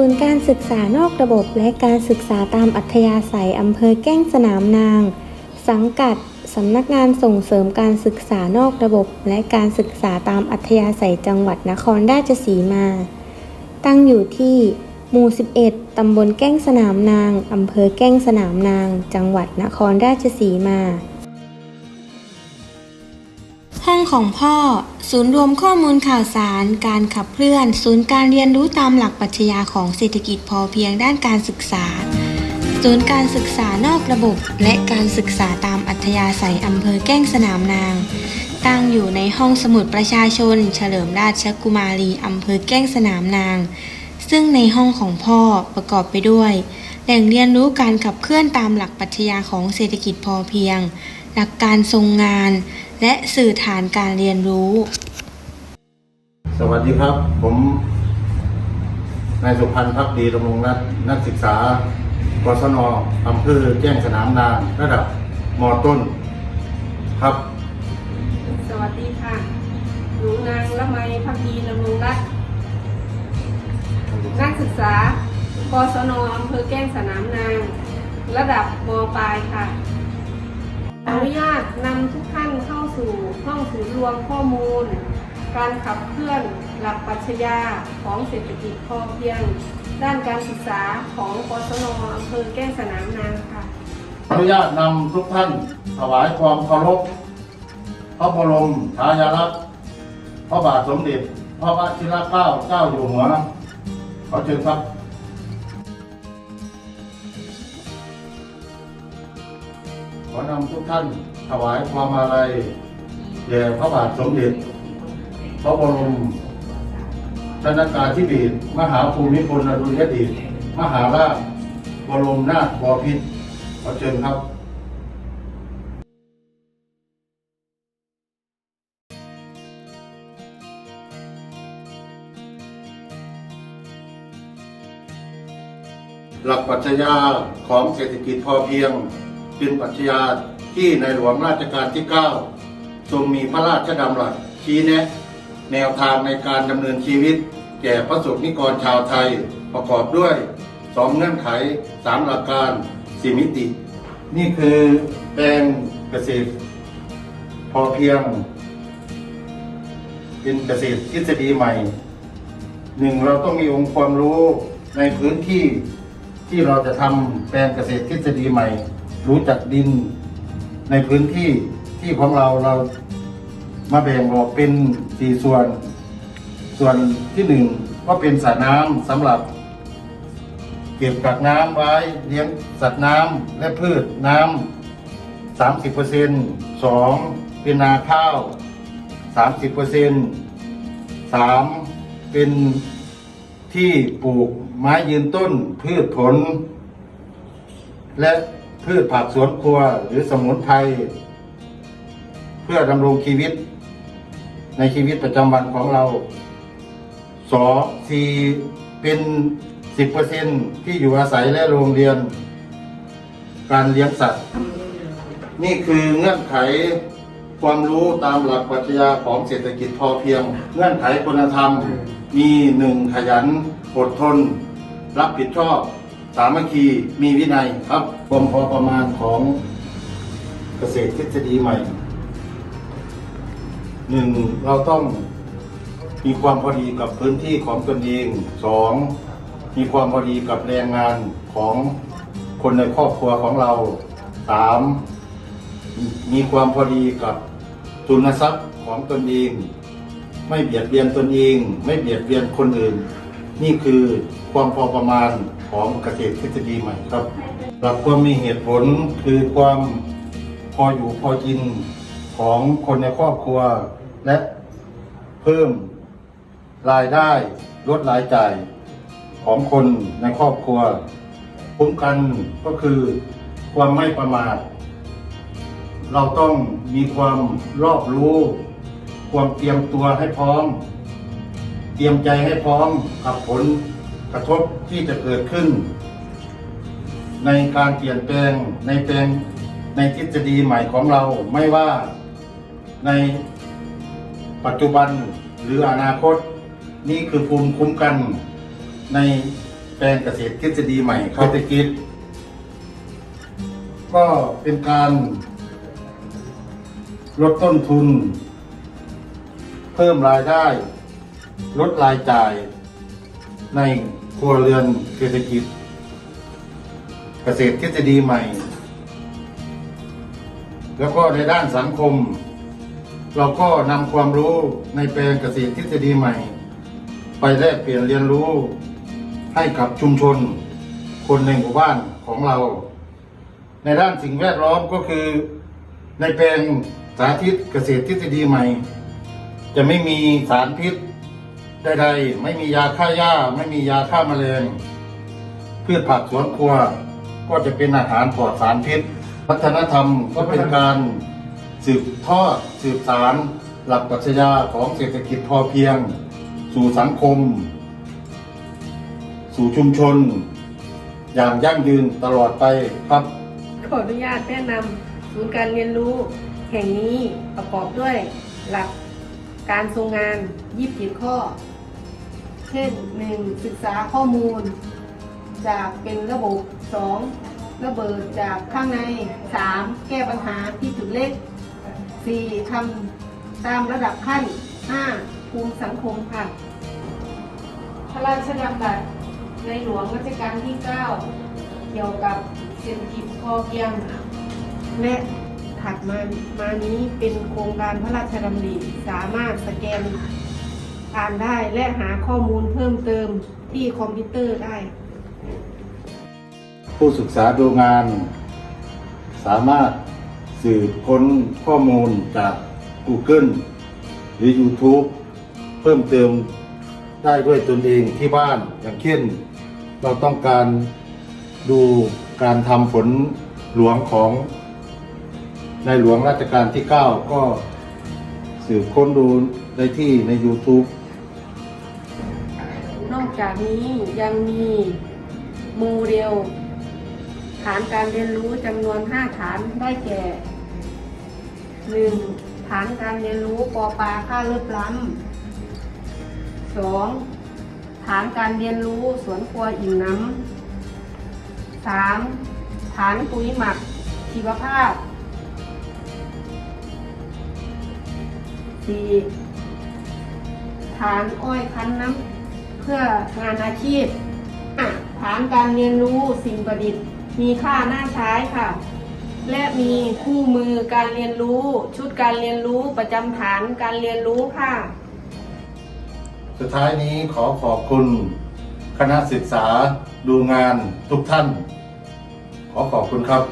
ศูนย์การศึกษานอกระบบและการศึกษาตามอัธยาศัยอำเภอแก้งสนามนาง สังกัดสำนักงานส่งเสริมการศึกษานอกระบบ และการศึกษาตามอัธยาศัยจังหวัดนครราชสีมา ตั้งอยู่ที่หมู่ 11 ตำบลแก้งสนามนาง อำเภอแก้งสนามนาง จังหวัดนครราชสีมา ห้องของพ่อ ศูนย์รวมข้อมูลข่าวสาร การขับเคลื่อน ศูนย์การเรียนรู้ตามหลักปรัชญาของเศรษฐกิจพอเพียงด้านการศึกษา ศูนย์การศึกษานอกระบบ และการศึกษาตามอัธยาศัยอำเภอแก้งสนามนาง ตั้งอยู่ในห้องสมุดประชาชน เฉลิมราชกุมารีอำเภอแก้งสนามนาง ซึ่งในห้องของพ่อประกอบไปด้วย แหล่งเรียนรู้การขับเคลื่อนตามหลักปรัชญาของเศรษฐกิจพอเพียง หลักการทรงงาน และสื่อฐานการเรียนรู้ สวัสดีครับ ผมนายสุพันธ์พักดีดำรงรัตน์นักศึกษากศนอำเภอแจ้งสนามนางระดับมต้นครับ สวัสดีค่ะหนูนางละไมพักดีนำรงรัตน์นักศึกษากศนอำเภอแก้งสนามนาง ระดับมปลายค่ะ อนุญาตนำทุกท่านเข้าสู่ห้องศูนย์รวมข้อมูล การขับเคลื่อนหลักปรัชญาของเศรษฐกิจพอเพียง ด้านการศึกษาของกศนอำเภอแก้งสนามนางค่ะอนุญาตนำทุกท่านถวายความเคารพพระบรมฉายาลักษณ์พระบาทสมเด็จ พระวชิรเกล้าเจ้าอยู่หัวขอเชิญครับ อนำทุกท่านถวายความอาลัยแด่พระบาทสมเด็จ พระบรมชนากาธิเบศรมหาภูมิพลอดุลยเดชมหาราชบรมนาถบพิตรขอเชิญครับหลักปรัชญาของเศรษฐกิจพอเพียง เป็นปรัชญาที่ในหลวงราชการที่ 9 ทรงมีพระราชดำรัสชี้แนะ แนวทางในการดำเนินชีวิต แก่พระสงฆ์นิกรชาวไทยประกอบด้วยสองเงื่อนไขสามหลักการสี่มิติ นี่คือแปลงเกษตร พอเพียง เป็นเกษตรทฤษฎีใหม่หนึ่งเราต้องมีองค์ความรู้ในพื้นที่ที่เราจะทำแปลงเกษตรทฤษฎีใหม่ รู้จักดินในพื้นที่ที่ของเราเรามาแบ่งออกเป็นสี่ส่วน ส่วนที่หนึ่งก็เป็นสระน้ำสำหรับ เก็บกักน้ำไว้เลี้ยงสัตว์น้ำและพืชน้ำสามสิบเปอร์เซ็นต์สองเป็นนาข้าวสามสิบเปอร์เซ็นต์สามเป็นที่ปลูกไม้ยืนต้นพืชผล และ พืชผักสวนครัวหรือสมุนไพรเพื่อดำรงชีวิต ในชีวิตประจำวันของเราสอสี่เป็นสิบเปอร์เซ็นที่อยู่อาศัยและโรงเรียน การเลี้ยงสัตว์ นี่คือเงื่อนไขความรู้ตามหลักปรัชญาของเศรษฐกิจพอเพียง เงื่อนไขคุณธรรมมีหนึ่งขยันอดทน รับผิดชอบ สามัคคีมีวินัยครับความพอประมาณของเกษตรทฤษฎีใหม่หนึ่งเราต้องมีความพอดีกับพื้นที่ของตนเองสองมีความพอดีกับแรงงานของคนในครอบครัวของเราสามมีความพอดีกับทุนทรัพย์ของตนเอง ไม่เบียดเบียนตนเอง ไม่เบียดเบียนคนอื่น นี่คือความพอประมาณ ของเกษตรทฤษฎีใหม่ครับ หลักความมีเหตุผลคือความพออยู่พอกินของคนในครอบครัว และเพิ่มรายได้ลดรายจ่ายของคนในครอบครัวคุ้มกันก็คือความไม่ประมาท เราต้องมีความรอบรู้ ความเตรียมตัวให้พร้อม เตรียมใจให้พร้อมกับผล ระทบที่จะเกิดขึ้น ในการเปลี่ยนแปลงในแปลงในทฤษฎีใหม่ของเราไม่ว่าในปัจจุบันหรืออนาคต นี่คือภูมิคุ้มกันในแปลงเกษตรทฤษฎีใหม่เศรษฐกิจก็เป็นการลดต้นทุน เพิ่มรายได้ ลดรายจ่ายใน ครัวเรือนเศรษฐกิจ เกษตรทฤษฎีใหม่ แล้วก็ในด้านสังคม เราก็นำความรู้ในแปลงเกษตรทฤษฎีใหม่ ไปแลกเปลี่ยนเรียนรู้ให้กับชุมชน คนในหมู่บ้านของเรา ในด้านสิ่งแวดล้อมก็คือ ในแปลงสาธิตเกษตรทฤษฎีใหม่ จะไม่มีสารพิษ ใดๆไม่มียาฆ่าหญ้า ไม่มียาฆ่าแมลงพืชผักสวนครัว ก็จะเป็นอาหารปลอดสารพิษ วัฒนธรรมก็เป็นการสืบทอดสืบสาร หลักปรัชญาของเศรษฐกิจพอเพียง สู่สังคม สู่ชุมชน อย่างยั่งยืนตลอดไปครับ ขออนุญาตแนะนำศูนย์การเรียนรู้ แห่งนี้ประกอบด้วยหลักการทรงงาน20ข้อ เช่น 1. ศึกษาข้อมูล จากเป็นระบบ 2. ระเบิดจากข้างใน 3. แก้ปัญหาที่จุดเล็ก 4. ทำตามระดับขั้น 5. ภูมิสังคมค่ะ พระราชดำรัสในหลวงรัชกาลที่ 9 เกี่ยวกับเศรษฐกิจพอเพียง และถัดมามานี้เป็นโครงการพระราชดำริสามารถสแกน อ่านได้และหาข้อมูลเพิ่มเติมที่คอมพิวเตอร์ได้ ผู้ศึกษาดูงาน สามารถสืบค้นข้อมูลจาก Google หรือ YouTube เพิ่มเติมได้ด้วยตนเองที่บ้านอย่างเช่น เราต้องการดูการทำฝนหลวงของในหลวงรัชกาลที่ 9 ก็สืบค้นดูได้ที่ใน YouTube จากนี้ยังมีโมเดล ฐานการเรียนรู้จำนวน 5 ฐานได้แก่ 1. ฐานการเรียนรู้ปอปลาค่าเลิบล้ำ 2. ฐานการเรียนรู้สวนครัวอิ่มน้ำ 3. ฐานปุ๋ยหมักชีวภาพ 4. ฐานอ้อยคั้นน้ำ พื่องานอาชีพฐานการเรียนรู้สิ่งประดิษฐ์ มีค่าน่าใช้ค่ะ และมีคู่มือการเรียนรู้ ชุดการเรียนรู้ประจำฐานการเรียนรู้ค่ะ สุดท้ายนี้ขอขอบคุณ คณะศึกษาดูงานทุกท่าน ขอขอบคุณครับ